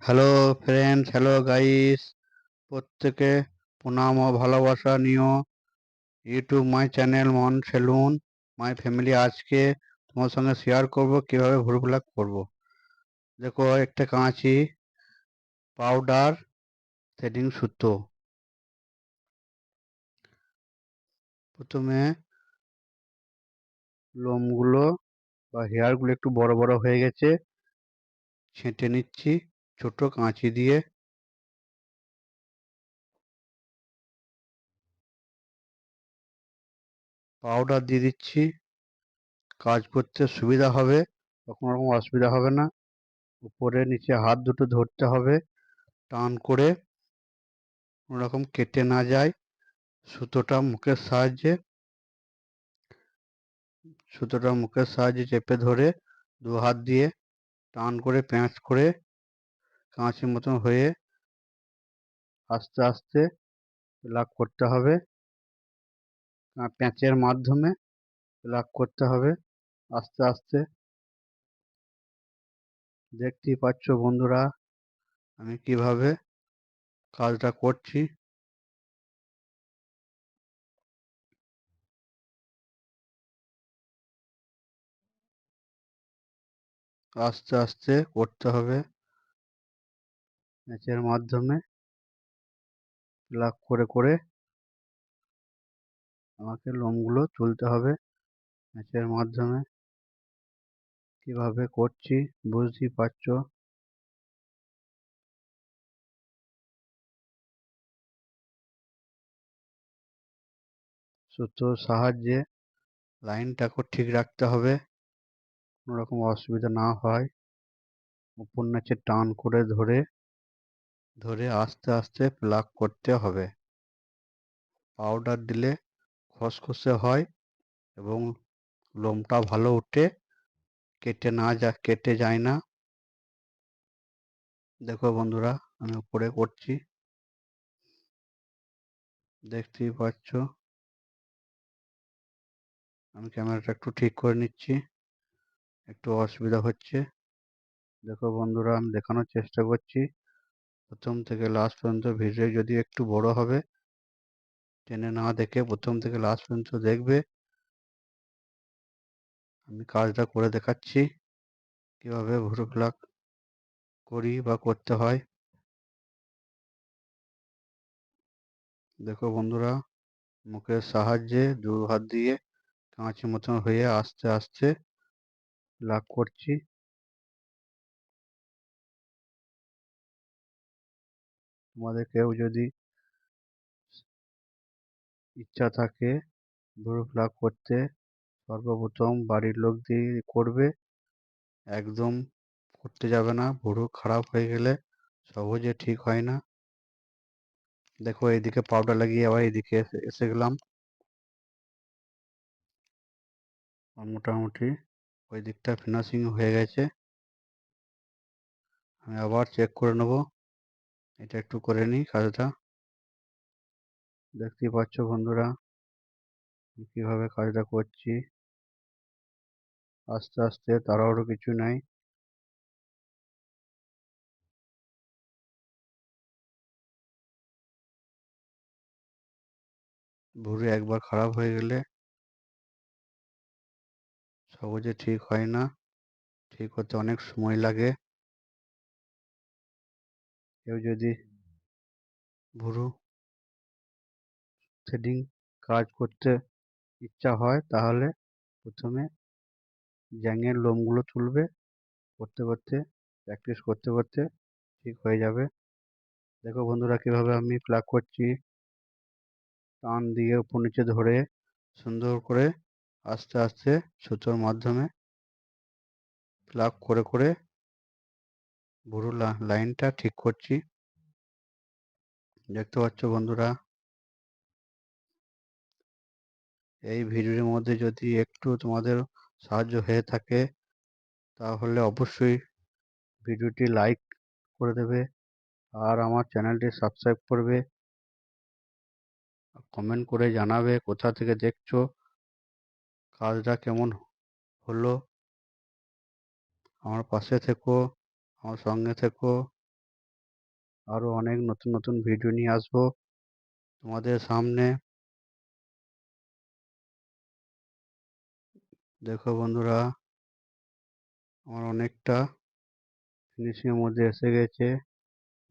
Hello friends hello guys প্রত্যেকে প্রণাম ও ভালোবাসা নিও। ইউটিউব মাই চ্যানেল মন সেলুন মাই ফ্যামিলি আজকে তোমার সঙ্গে শেয়ার করব, কীভাবে ভুরু প্লাক করব। দেখো, একটা কাঁচি পাউডার থ্রেডিং সুতো। প্রথমে লোমগুলো বা হেয়ারগুলো একটু বড় বড় হয়ে গেছে, ছেঁটে নিচ্ছি। ছোট কাঁচি দিয়ে পাউডার দিয়ে দিচ্ছি। কাজ করতে সুবিধা হবে কোনো রকম অসুবিধা হবে না। উপরে, নিচে হাত দুটো ধরতে হবে, টান করে কোনো রকম কেটে না যায়। সুতোটা মুখের সাহায্যে, সুতোটা মুখের সাহায্যে চেপে ধরে দু হাত দিয়ে টান করে, প্যাঁচ করে কাঁচের মতন হয়ে আস্তে আস্তে লাগ করতে হবে। প্যাঁচের মাধ্যমে লাগ করতে হবে আস্তে আস্তে। দেখতেই পাচ্ছ বন্ধুরা, আমি কীভাবে কাজটা করছি। আস্তে আস্তে করতে হবে। প্যাঁচের মাধ্যমে লাগ করে করে আমাকে লোমগুলো তুলতে হবে। ম্যাচের মাধ্যমে কীভাবে করছি বুঝতেই পারছ? সুতোর সাহায্যে লাইনটাকে ঠিক রাখতে হবে। কোনো রকম অসুবিধা না হয়। উপর টান করে ধরে ধরে আস্তে আস্তে প্লাগ করতে হবে। পাউডার দিলে খসখসে হয় এবং লোমটা ভালো উঠে কেটে না যা, কেটে যায় না। দেখো বন্ধুরা, আমি উপরে করছি। দেখতেই পাচ্ছ? আমি ক্যামেরাটা একটু ঠিক করে নিচ্ছি। একটু অসুবিধা হচ্ছে। দেখো বন্ধুরা, আমি দেখানোর চেষ্টা করছি। প্রথম থেকে লাস্ট পর্যন্ত ভিডিও যদি একটু বড় হবে, টেনে না দেখে প্রথম থেকে লাস্ট পর্যন্ত দেখবে। আমি কাজটা করে দেখাচ্ছি, কীভাবে ভুরু প্লাক করি বা করতে হয়। দেখো বন্ধুরা, মুখের সাহায্যে দু হাত দিয়ে কাঁচি মতন হয়ে আস্তে আস্তে লাগ করছি। তোমাদের কেউ যদি ইচ্ছা থাকে ভুরু প্লাক করতে, সর্বপ্রথম বাড়ির লোক দিয়ে করবে। একদম করতে যাবে না, ভুরু খারাপ হয়ে গেলে সহজে ঠিক হয় না। দেখো, এইদিকে পাউডার লাগিয়ে আবার এইদিকে এসে গেলাম। মোটামুটি ওই দিকটা ফিনিশিং হয়ে গেছে। আমি আবার চেক করে নেব। এটা একটু করে নিই কাজটা দেখতেই পাচ্ছ বন্ধুরা কীভাবে কাজটা করছি। আস্তে আস্তে তাড়াহুড়ো কিছু নাই। ভুঁড়ি একবার খারাপ হয়ে গেলে সহজে ঠিক হয় না। ঠিক হতে অনেক সময় লাগে। কেউ যদি ভুরু থ্রেডিং কাজ করতে ইচ্ছা হয়, তাহলে প্রথমে জ্যাঙের লোমগুলো তুলবে, করতে করতে প্র্যাকটিস করতে করতে ঠিক হয়ে যাবে। দেখো বন্ধুরা কীভাবে আমি প্লাগ করছি। টান দিয়ে উপর নিচে ধরে সুন্দর করে আস্তে আস্তে সুতোর মাধ্যমে প্লাগ করে করে ভুরু লাইনটা ঠিক করছি। দেখতে পাচ্ছ বন্ধুরা? এই ভিডিওর মধ্যে যদি একটু তোমাদের সাহায্য হয়ে থাকে, তাহলে অবশ্যই ভিডিওটি লাইক করে দেবে আর আমার চ্যানেলটি সাবস্ক্রাইব করবে। কমেন্ট করে জানাবে কোথা থেকে দেখছ, কাজটা কেমন হলো। আমার পাশে থেকো। আমার সঙ্গে থেকো। আরও অনেক নতুন নতুন ভিডিও নিয়ে আসব তোমাদের সামনে। দেখো বন্ধুরা, আমার অনেকটা ফিনিশিংয়ের মধ্যে এসে গেছে।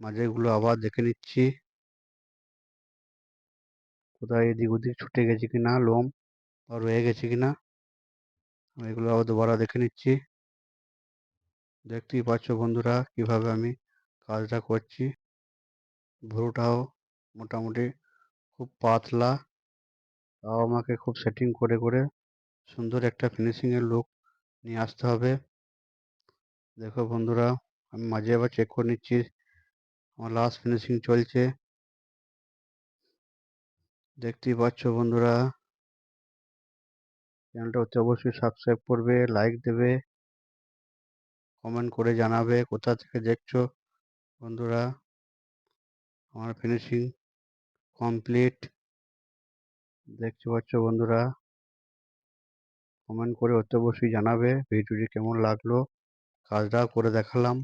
মাঝেগুলো আবার দেখে নিচ্ছি। কোথায় এদিক ওদিক ছুটে গেছে কিনা, লোম বা রয়ে গেছে কিনা এগুলো আবার দুবারা দেখে নিচ্ছি। দেখতেই পাচ্ছ বন্ধুরা, কীভাবে আমি কাজটা করছি। ভুরুটাও মোটামুটি খুব পাতলা। তাও আমাকে খুব সেটিং করে করে সুন্দর একটা ফিনিশিংয়ের লুক নিয়ে আসতে হবে। দেখো বন্ধুরা, আমি মাঝে আবার চেক করে নিচ্ছি। আমার লাস্ট ফিনিশিং চলছে। দেখতেই পাচ্ছ বন্ধুরা। চ্যানেলটা অতি অবশ্যই সাবস্ক্রাইব করবে লাইক দেবে। কমেন্ট করে জানাবে, কোথা থেকে দেখছ? বন্ধুরা, আমার ফিনিশিং কমপ্লিট দেখতে পাচ্ছ বন্ধুরা? কমেন্ট করে অবশ্যই জানাবে ভিডিওটি কেমন লাগল? কাজটা করে দেখালাম।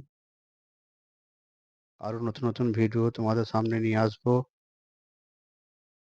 আরও নতুন নতুন ভিডিও তোমাদের সামনে নিয়ে আসব।